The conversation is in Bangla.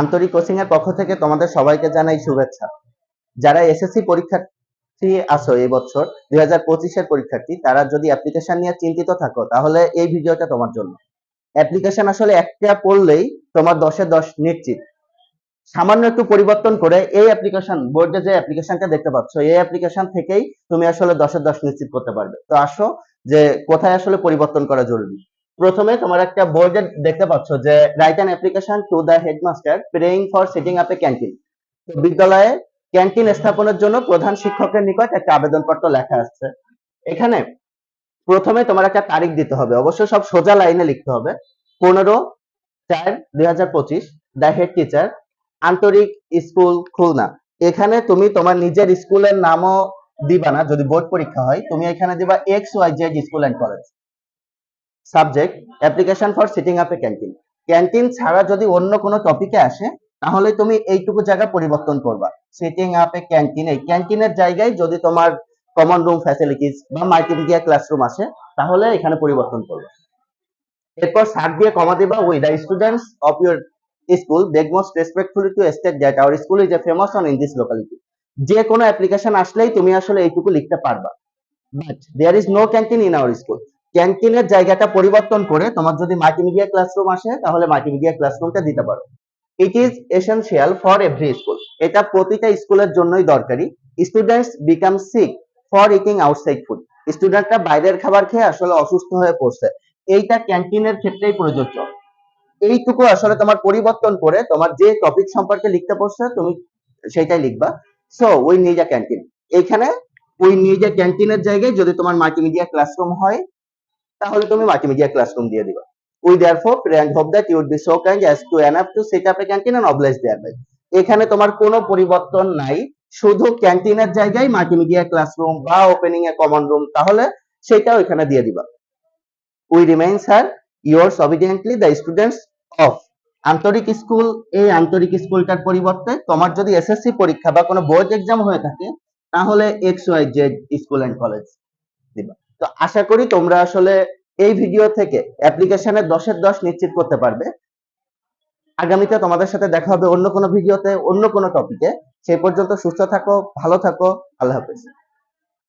আন্তরিক কোচিং এর পক্ষ থেকে তোমাদের সবাইকে জানাই শুভেচ্ছা। যারা এসএসসি পরীক্ষার্থী আছো এই বছর, দুই পঁচিশের পরীক্ষার্থী, তারা যদি অ্যাপ্লিকেশন নিয়ে চিন্তিত থাকো, তাহলে এই ভিডিওটা তোমার জন্য। অ্যাপ্লিকেশন আসলে একটা পড়লেই তোমার দশে দশ নিশ্চিত। সামান্য একটু পরিবর্তন করে এই অ্যাপ্লিকেশন বোর্ডে যে অ্যাপ্লিকেশনটা দেখতে পাচ্ছ, এই অ্যাপ্লিকেশন থেকেই তুমি আসলে দশে দশ নিশ্চিত করতে পারবে। তো আসো যে কোথায় আসলে পরিবর্তন করা জরুরি। প্রথমে তোমার একটা বোর্ডে দেখতে পাচ্ছ যে write an application to the headmaster praying for setting up a canteen তো বিদ্যালয়ে ক্যান্টিন স্থাপনের জন্য প্রধান শিক্ষকের নিকট একটা আবেদনপত্র লেখা আসছে এখানে প্রথমে তোমার একটা তারিখ দিতে হবে। অবশ্যই সব সোজা লাইনে লিখতে হবে। পনেরো চার দুই হাজার পঁচিশ the head teacher Antarik school Khulna. এখানে তুমি তোমার নিজের স্কুলের নামও দিবা না। যদি বোর্ড পরীক্ষা হয়, তুমি এখানে দিবা X Y Z school and college subject application for sitting up a canteen canteen ছাড়া যদি অন্য কোনো টপিকে আসে, তাহলে তুমি এইটুকু জায়গা পরিবর্তন করবা। সিটিং আপ এ ক্যান্টিন এই ক্যান্টিনের জায়গায় যদি তোমার কমন রুম ফ্যাসিলিটিস বা মাল্টিমিডিয়া ক্লাসরুম আসে, তাহলে এখানে পরিবর্তন করবে। এরপর সার দিয়ে কমা দিবা we the students of your school beg most respectfully to state that our school is a famous on in this locality যে কোনো অ্যাপ্লিকেশন আসলেই তুমি আসলে এইটুকু লিখতে পারবা। But there is no canteen in our school ক্যান্টিনের জায়গাটা পরিবর্তন করে তোমার যদি মাল্টিমিডিয়া ক্লাসরুম আসে, তাহলে মাল্টিমিডিয়া ক্লাসরুমটা দিতে পারো। It is essential for every school এটা প্রতিটা স্কুলের জন্যই দরকারি। Students become sick for eating outside food স্টুডেন্টরা বাইরের খাবার খেয়ে আসলে অসুস্থ হয়ে পড়ছে। এইটা ক্যান্টিনের ক্ষেত্রেই প্রযোজ্য। এইটুকু আসলে তোমার পরিবর্তন করে তোমার যে টপিক সম্পর্কে লিখতে পড়ছে তুমি সেটাই লিখবা। So we need a canteen এইখানে উই নিড আ ক্যান্টিনের জায়গায় যদি তোমার মাল্টিমিডিয়া ক্লাসরুম হয় তাহলে তুমি মাল্টিমিডিয়া ক্লাসরুম দিয়ে দিবা। We therefore and hope that you would be so kind as to enough to set up a canteen and oblige there by এখানে তোমার কোনো পরিবর্তন নাই, শুধু ক্যান্টিনের জায়গায় মাল্টিমিডিয়া ক্লাসরুম বা ওপেনিং এ কমন রুম তাহলে সেটাও এখানে দিয়ে দিবা। We remain sir yours obediently, the students of Antarik school, এই আন্তরিক স্কুলটার পরিবর্তে তোমার যদি এসএসসি পরীক্ষা বা কোনো বোর্ড এক্সাম হয়ে থাকে, তাহলে X Y Z school and college দিবা। তো আশা করি তোমরা আসলে এই ভিডিও থেকে অ্যাপ্লিকেশনে দশের দশ নিশ্চিত করতে পারবে। আগামীতে তোমাদের সাথে দেখা হবে অন্য কোনো ভিডিওতে অন্য কোনো টপিকে সেই পর্যন্ত সুস্থ থাকো, ভালো থাকো, আল্লাহ হাফেজ।